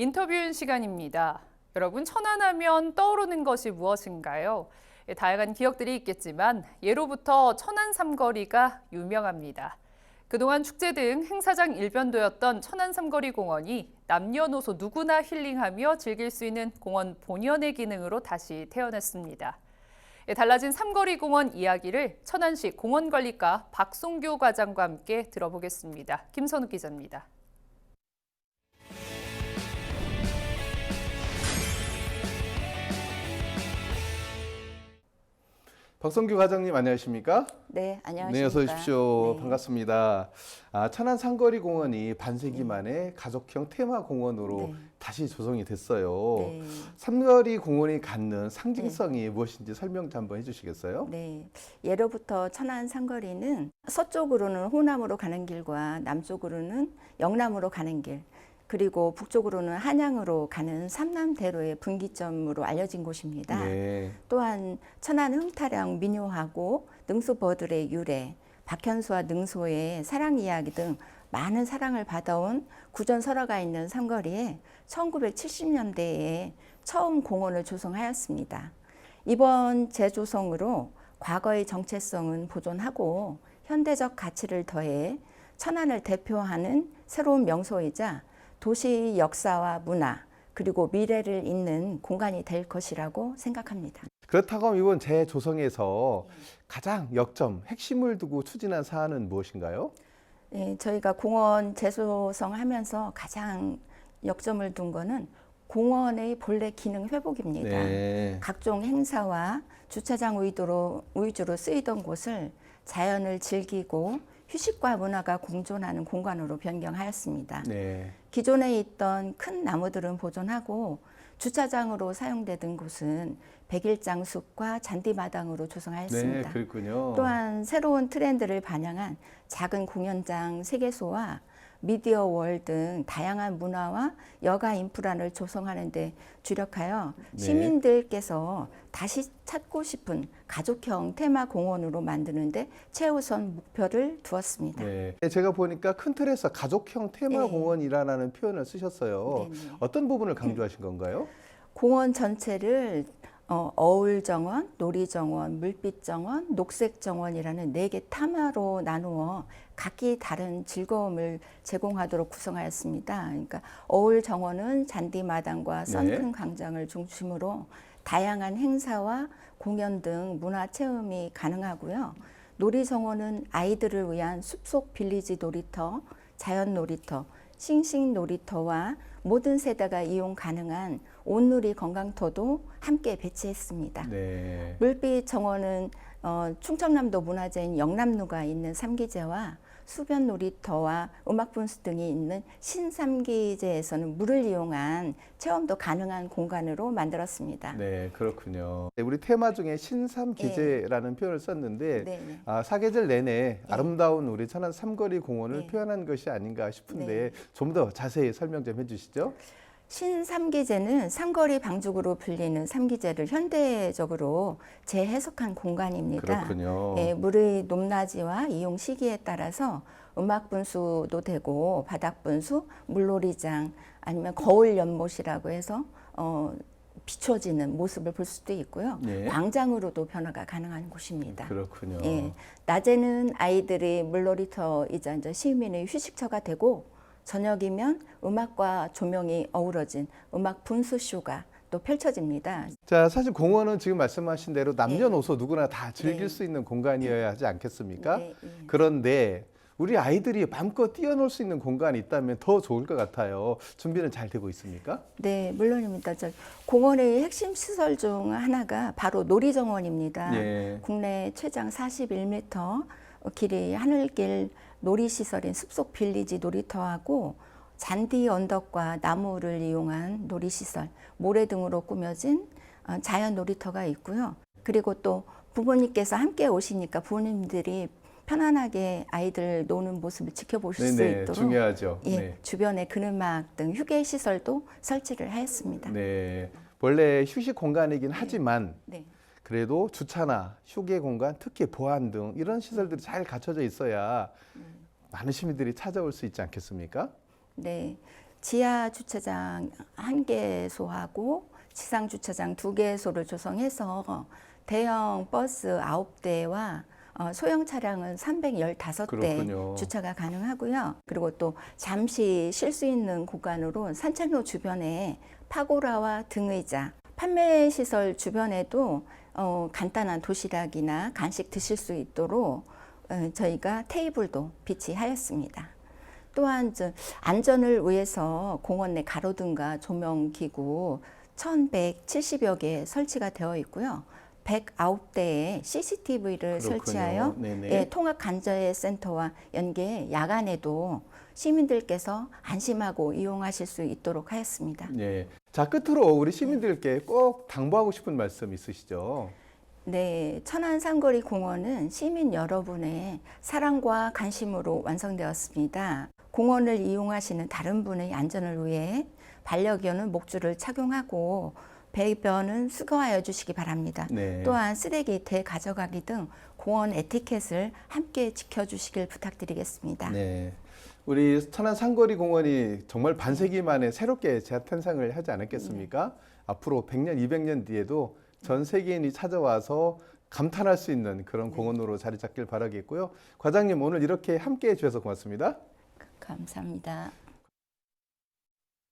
인터뷰인 시간입니다. 여러분 천안하면 떠오르는 것이 무엇인가요? 예, 다양한 기억들이 있겠지만 예로부터 천안 삼거리가 유명합니다. 그동안 축제 등 행사장 일변도였던 천안 삼거리 공원이 남녀노소 누구나 힐링하며 즐길 수 있는 공원 본연의 기능으로 다시 태어났습니다. 예, 달라진 삼거리 공원 이야기를 천안시 공원관리과 박송교 과장과 함께 들어보겠습니다. 김선욱 기자입니다. 박성규 과장님 안녕하십니까? 네, 안녕하십니까. 네, 어서 오십시오. 네. 반갑습니다. 아, 천안 상거리 공원이 반세기 만에 가족형 테마 공원으로 네. 다시 조성이 됐어요. 네. 삼거리 공원이 갖는 상징성이 무엇인지 설명 좀 한번 해주시겠어요? 네. 예로부터 천안 상거리는 서쪽으로는 호남으로 가는 길과 남쪽으로는 영남으로 가는 길, 그리고 북쪽으로는 한양으로 가는 삼남대로의 분기점으로 알려진 곳입니다. 네. 또한 천안 흥타령 민요하고 능수버들의 유래, 박현수와 능소의 사랑 이야기 등 많은 사랑을 받아온 구전 설화가 있는 삼거리에 1970년대에 처음 공원을 조성하였습니다. 이번 재조성으로 과거의 정체성은 보존하고 현대적 가치를 더해 천안을 대표하는 새로운 명소이자 도시 역사와 문화 그리고 미래를 잇는 공간이 될 것이라고 생각합니다. 그렇다고 이번 재조성에서 가장 역점, 핵심을 두고 추진한 사안은 무엇인가요? 네, 저희가 공원 재조성하면서 가장 역점을 둔 거는 공원의 본래 기능 회복입니다. 네. 각종 행사와 주차장 위주로, 위주로 쓰이던 곳을 자연을 즐기고 휴식과 문화가 공존하는 공간으로 변경하였습니다. 네. 기존에 있던 큰 나무들은 보존하고 주차장으로 사용되던 곳은 백일장 숲과 잔디마당으로 네, 조성하였습니다. 그렇군요. 또한 새로운 트렌드를 반영한 작은 공연장 세개소와 미디어 월 등 다양한 문화와 여가 인프라를 조성하는 데 주력하여 네. 시민들께서 다시 찾고 싶은 가족형 테마 공원으로 만드는데 최우선 목표를 두었습니다. 네. 제가 보니까 큰 틀에서 가족형 테마 네. 공원이라는 표현을 쓰셨어요. 네네. 어떤 부분을 강조하신 건가요? 공원 전체를 어, 어울 정원, 놀이 정원, 물빛 정원, 녹색 정원이라는 네개 테마로 나누어 각기 다른 즐거움을 제공하도록 구성하였습니다. 그러니까 어울 정원은 잔디 마당과 네. 선큰 광장을 중심으로 다양한 행사와 공연 등 문화 체험이 가능하고요. 놀이 정원은 아이들을 위한 숲속 빌리지 놀이터, 자연 놀이터, 싱싱 놀이터와 모든 세대가 이용 가능한 온누리 건강터도 함께 배치했습니다. 네. 물빛 정원은 어, 충청남도 문화재인 영남루가 있는 삼기제와 수변 놀이터와 음악 분수 등이 있는 신삼기제에서는 물을 이용한 체험도 가능한 공간으로 만들었습니다. 네, 그렇군요. 네, 우리 테마 중에 신삼기제라는 표현을 썼는데 네, 네. 아, 사계절 내내 아름다운 우리 천안 삼거리 공원을 네. 표현한 것이 아닌가 싶은데 네. 좀더 자세히 설명 좀 해주시죠. 신삼기제는 삼거리 방죽으로 불리는 삼기제를 현대적으로 재해석한 공간입니다. 그렇군요. 예, 물의 높낮이와 이용 시기에 따라서 음악 분수도 되고 바닥 분수, 물놀이장 아니면 거울 연못이라고 해서 어, 비춰지는 모습을 볼 수도 있고요. 네. 광장으로도 변화가 가능한 곳입니다. 그렇군요. 예, 낮에는 아이들이 물놀이터이자 시민의 휴식처가 되고 저녁이면 음악과 조명이 어우러진 음악 분수 쇼가 또 펼쳐집니다. 자, 사실 공원은 지금 말씀하신 대로 남녀노소 누구나 다 즐길 네. 수 있는 공간이어야 하지 않겠습니까? 네, 예. 그런데 우리 아이들이 마음껏 뛰어놀 수 있는 공간이 있다면 더 좋을 것 같아요. 준비는 잘 되고 있습니까? 네, 물론입니다. 저 공원의 핵심 시설 중 하나가 바로 놀이정원입니다. 예. 국내 최장 41m 길이 하늘길 놀이시설인 숲속 빌리지 놀이터하고 잔디 언덕과 나무를 이용한 놀이시설, 모래 등으로 꾸며진 어, 자연 놀이터가 있고요. 그리고 또 부모님께서 함께 오시니까 부모님들이 편안하게 아이들 노는 모습을 지켜보실 수 네네, 있도록 중요하죠. 예, 네. 주변에 그늘막 등 휴게 시설도 설치를 하였습니다. 네. 원래 휴식 공간이긴 하지만 네. 그래도 주차나 휴게 공간, 특히 보안 등 이런 시설들이 잘 갖춰져 있어야 많은 시민들이 찾아올 수 있지 않겠습니까? 네. 지하 주차장 한 개소하고 지상 주차장 두 개소를 조성해서 대형 버스 아홉 대와 어, 소형 차량은 315대 그렇군요. 주차가 가능하고요. 그리고 또 잠시 쉴 수 있는 공간으로 산책로 주변에 파고라와 등의자, 판매 시설 주변에도 어, 간단한 도시락이나 간식 드실 수 있도록 어, 저희가 테이블도 비치하였습니다. 또한 저 안전을 위해서 공원 내 가로등과 조명 기구 1,170여 개 설치가 되어 있고요. 109대의 CCTV를 그렇군요. 설치하여. 예, 통합 간자의 센터와 연계 야간에도 시민들께서 안심하고 이용하실 수 있도록 하였습니다. 네. 자 끝으로 우리 시민들께 꼭 당부하고 싶은 말씀 있으시죠? 네, 천안 상거리 공원은 시민 여러분의 사랑과 관심으로 완성되었습니다. 공원을 이용하시는 다른 분의 안전을 위해 반려견은 목줄을 착용하고 배변은 수거하여 주시기 바랍니다. 네. 또한 쓰레기 대가져가기 등 공원 에티켓을 함께 지켜주시길 부탁드리겠습니다. 네. 우리 천안 상거리 공원이 정말 반세기 만에 새롭게 재탄생을 하지 않았겠습니까? 앞으로 100년, 200년 뒤에도 전 세계인이 찾아와서 감탄할 수 있는 그런 공원으로 자리 잡길 바라겠고요. 과장님 오늘 이렇게 함께 해 주셔서 고맙습니다. 감사합니다.